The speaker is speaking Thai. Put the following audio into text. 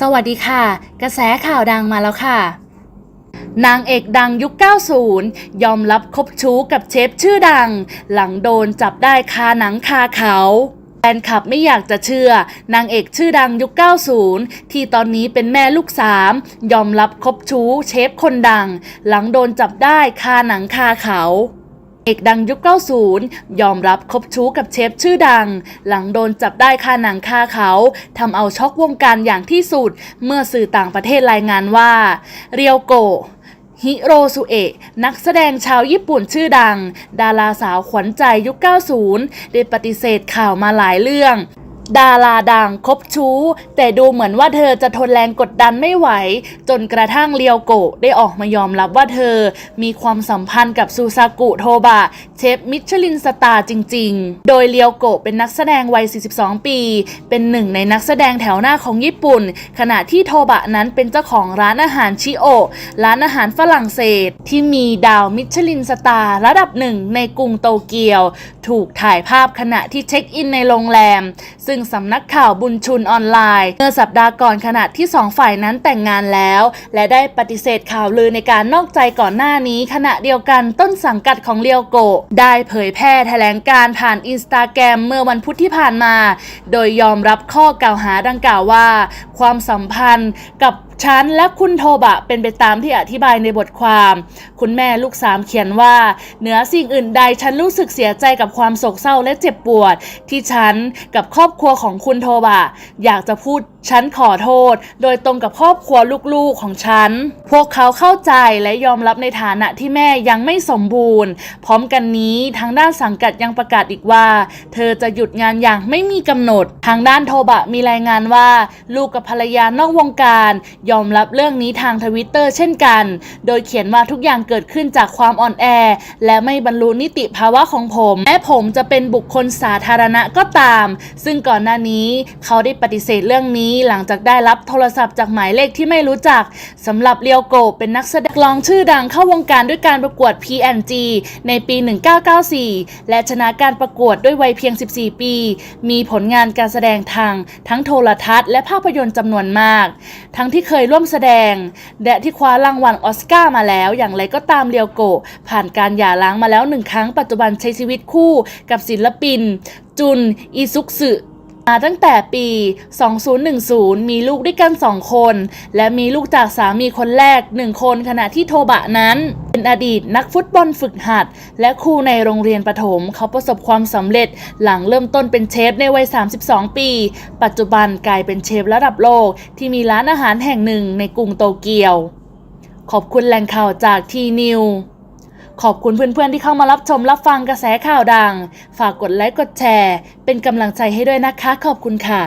สวัสดีค่ะ กระแสข่าวดังมาแล้วค่ะนางเอกดังยุค 90 ยอมรับคบชู้กับเชฟชื่อดัง หลังโดนจับได้คาหนังคาเขาแฟนคลับไม่อยากจะเชื่อนางเอกชื่อดังยุค 90 ที่ตอนนี้เป็นแม่ลูกสามยอมรับคบชู้เชฟคนดัง หลังโดนจับได้คาหนังคาเขา เอกดังยุค 90 ยอมรับคบชู้กับเชฟชื่อดัง หลังโดนจับได้คาหนังคาเขาทำเอาช็อกวงการอย่างที่สุด เมื่อสื่อต่างประเทศรายงานว่า เรียวโกฮิโรซุเอะนักแสดงชาวญี่ปุ่นชื่อดัง ดาราสาวขวัญใจยุค 90 ได้ปฏิเสธข่าวมาหลายเรื่อง ดาราดังคบชู้ แต่ดูเหมือนว่าเธอจะทนแรงกดดันไม่ไหว จนกระทั่งเรียวโกะได้ออกมายอมรับว่าเธอ มีความสัมพันธ์กับซูซากุโทบะ เชฟมิชลินสตาร์จริง ๆ โดยเรียวโกะเป็นนักแสดงวัย 42 ปี เป็นหนึ่งในนักแสดงแถวหน้าของญี่ปุ่น ขณะที่โทบะนั้นเป็นเจ้าของร้านอาหารชิโอะร้านอาหารฝรั่งเศส ที่มีดาวมิชลินสตาร์ระดับหนึ่งในกรุงโตเกียว ถูกถ่ายภาพขณะที่เช็คอินในโรงแรม ซึ่งสำนักข่าวบุญชุนออนไลน์เมื่อสัปดาห์ก่อนขณะที่สองฝ่ายนั้นแต่งงานแล้ว และได้ปฏิเสธข่าวลือในการนอกใจก่อนหน้านี้ ขณะเดียวกันต้นสังกัดของเลียวโกะได้เผยแพร่แถลงการผ่านอินสตาแกรมเมื่อวันพุธที่ผ่านมา โดยยอมรับข้อกล่าวหาดังกล่าวว่า ความสัมพันธ์กับ ฉันและคุณโทบะเป็นไปตามที่อธิบายในบทความ คุณแม่ลูกสามเขียนว่า เหนือสิ่งอื่นใดฉันรู้สึกเสียใจกับความโศกเศร้าและเจ็บปวด ที่ฉันกับครอบครัวของคุณโทบะ อยากจะพูด ฉันขอโทษ โดยตรงกับครอบครัวลูกๆของฉัน พวกเขาเข้าใจและยอมรับในฐานะที่แม่ยังไม่สมบูรณ์ พร้อมกันนี้ทางด้านสังกัดยังประกาศอีกว่า เธอจะหยุดงานอย่างไม่มีกำหนด ทางด้านโทบะมีรายงานว่า ลูกกับภรรยานอกวงการ ยอมรับเรื่องนี้ทางทวิตเตอร์เช่นกัน โดยเขียนว่าทุกอย่างเกิดขึ้นจากความอ่อนแอ และไม่บรรลุนิติภาวะของผมแม้ผมจะเป็นบุคคลสาธารณะก็ตาม ซึ่งก่อนหน้านี้เขาได้ปฏิเสธเรื่องนี้หลังจากได้รับโทรศัพท์จากหมายเลขที่ไม่รู้จักสำหรับเรียวโกเป็นนักแสดงกลองชื่อดังเข้าวงการด้วยการประกวด P&G ในปี 1994 และชนะการประกวดด้วยวัยเพียง 14 ปี มีผลงานการแสดงทาง ทั้งโทรทัศน์และภาพยนตร์จำนวนมาก ทั้งที่เคยร่วมแสดง และที่คว้ารางวัลออสการ์มาแล้ว อย่างไรก็ตามเรียวโกผ่านการหย่าร้างมาแล้วหนึ่งครั้งปัจจุบันใช้ชีวิตคู่กับศิลปิน จุน อิซุกสึ มาตั้งแต่ปี 2010 มีลูกด้วยกัน 2 คน และมีลูกจากสามีคนแรก 1 คนขณะที่โทบะนั้น เป็นอดีตนักฟุตบอลฝึกหัด และครูในโรงเรียนประถม เขาประสบความสำเร็จหลังเริ่มต้นเป็นเชฟในวัย 32 ปี ปัจจุบันกลายเป็นเชฟระดับโลก ที่มีร้านอาหารแห่งหนึ่งในกรุงโตเกียว ขอบคุณแหล่งข่าวจากทีนิว ขอบคุณเพื่อนๆที่เข้ามารับชมรับฟังกระแสข่าวดัง ฝากกดไลค์กดแชร์ เป็นกำลังใจให้ด้วยนะคะ ขอบคุณค่ะ